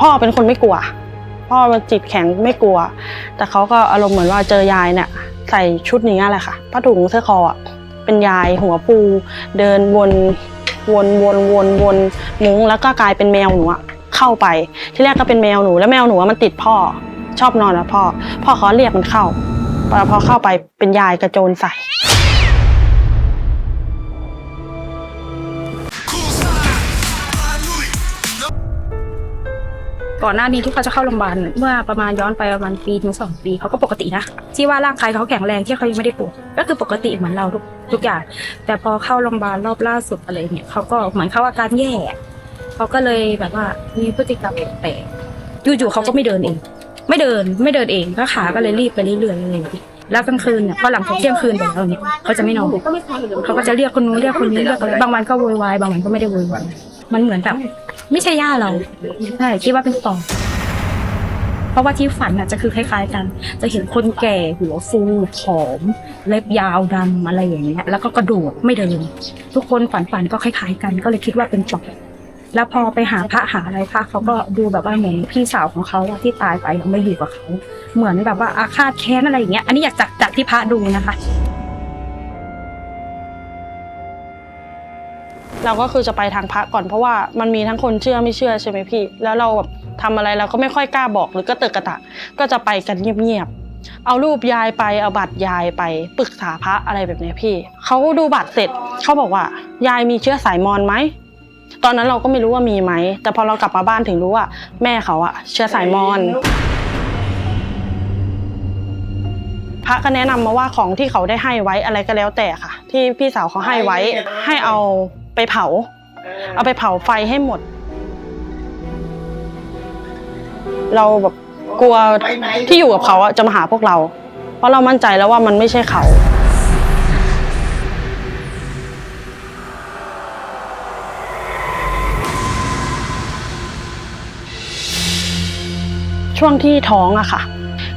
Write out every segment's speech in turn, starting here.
พ่อเป็นคนไม่กลัว พ่อมันจิตแข็งไม่กลัว แต่เขาก็อารมณ์เหมือนว่าเจอยายเนี่ยใส่ชุดนี้แหละค่ะผ้าถุงเสื้อคออะเป็นยายหัวปู เดินวนวนวนวนวนมุ้งแล้วก็กลายเป็นแมวหนูอะเข้าไป ที่แรกก็เป็นแมวหนูแล้วแมวหนูมันติดพ่อ ชอบนอนกับพ่อ พ่อเขาเรียกมันเข้าพอเข้าไปเป็นยายกระโจนใส่ ก่อนหน้านี้ที่เขาจะเข้าโรงพยาบาลเมื่อประมาณย้อนไปประมาณปีถึงสองปีเขาก็ปกตินะที่ว่าร่างกายเขาแข็งแรงที่เขายังไม่ได้ป่วยก็คือปกติเหมือนเราทุกทุกอย่าง แต่พอเข้าโรงพยาบาลรอบล่าสุดอะไรเนี่ยเขาก็เหมือนเขาอาการแย่เขาก็เลยแบบว่ามีพฤติกรรมแปลกอยู่ๆเขาก็ไม่เดินเอง ไม่เดินไม่เดินเองก็ขาก็เลยรีบไปเรื่อยๆอะไรอย่างเงี้ยแล้วกลางคืนเนี่ยพอหลังจากเที่ยงคืนไปแล้วเนี่ยเขาจะไม่นอนเขาก็จะเรียกคนนู้นเรียกคนนี้เรียกอะไรบางวันก็โวยวายบางวันก็ไม่ได้โวยวายมันเหมือนแบบ ไม่ใช่ย่าเราใช่คิดว่าเป็นต่อเพราะว่าที่ฝันอะจะคือคล้ายๆกัน จะเห็นคนแก่หัวฟูผอม เล็บยาวดำอะไรอย่างเงี้ยแล้วก็กระโดดไม่เดินทุกคนฝันฝันก็คล้ายๆ กันก็เลยคิดว่าเป็นปอบแล้วพอไปหาพระหาอะไรพระเขาก็ดูแบบว่าเหมือนพี่สาวของเขาอะที่ตายไปไม่อยู่กับเขา เหมือนแบบว่าอาฆาตแค้นอะไรอย่างเงี้ยอันนี้อยากจากจากที่พระดูนะคะ เราก็คือจะไปทางพระก่อนเพราะว่ามันมีทั้งคนเชื่อไม่เชื่อใช่ไหมพี่ แล้วเราแบบทำอะไรเราก็ไม่ค่อยกล้าบอกหรือก็เติกกระตะก็จะไปกันเงียบๆเอารูปยายไปเอาบัตรยายไปปรึกษาพระอะไรแบบนี้พี่เขาดูบัตรเสร็จเขาบอกว่า ยายมีเชื้อสายมอญไหมตอนนั้นเราก็ไม่รู้ว่ามีไหม แต่พอเรากลับมาบ้านถึงรู้ว่า แม่เขาอะเชื้อสายมอญพระก็แนะนำมาว่าของที่เขาได้ให้ไว้อะไรก็แล้วแต่ค่ะ ที่พี่สาวเขาให้ไว้ให้เอา ไปเผา เอาไปเผาไฟให้หมด เราแบบกลัวที่อยู่กับเขาอะจะมาหาพวกเรา เพราะเรามั่นใจแล้วว่ามันไม่ใช่เขา ช่วงที่ท้องอะค่ะ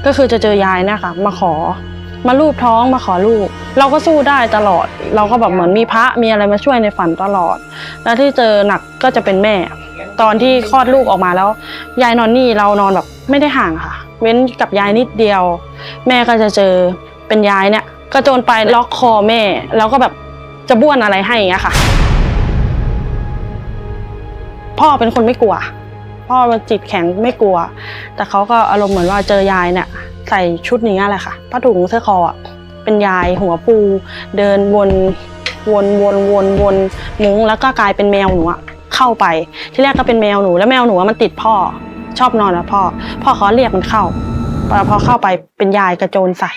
ก็คือจะเจอยายเนะคะมาขอ มาลูบท้องมาขอลูก เราก็สู้ได้ตลอด เราก็แบบเหมือนมีพระมีอะไรมาช่วยในฝันตลอด แล้วที่เจอหนักก็จะเป็นแม่ ตอนที่คลอดลูกออกมาแล้ว ยายนอนนี่เรานอนแบบไม่ได้ห่างค่ะ เว้นกับยายนิดเดียว แม่ก็จะเจอเป็นยายเนี่ยกระโจนไปล็อกคอแม่ แล้วก็แบบจะบ้วนอะไรให้อย่างเงี้ยค่ะ พ่อเป็นคนไม่กลัว พ่อจิตแข็งไม่กลัว แต่เขาก็อารมณ์เหมือนว่าเจอยายเนี่ย ใส่ชุดนี้แหละค่ะผ้าถุงเสื้อคออะเป็นยายหัวปู เดินวนวนวนวนวนมุ้งแล้วก็กลายเป็นแมวหนูอะเข้าไป ที่แรกก็เป็นแมวหนูแล้วแมวหนูอะมันติดพ่อ ชอบนอนกับพ่อ พ่อเขาเรียกมันเข้าพอพอเข้าไปเป็นยายกระโจนใส่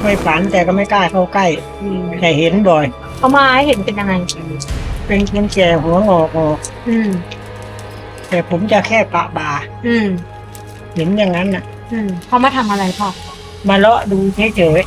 ไม่ฝันแต่ก็ไม่กล้าเข้าใกล้แต่เห็นบ่อยเขามาให้เห็นเป็นยังไงเป็นคนแก่หัวงอกออกอืม แต่ผมจะแค่ปะบ่าอืม เห็นอย่างนั้นน่ะ อืมเขามาทำอะไรพ่อ มาเลาะดูเฉย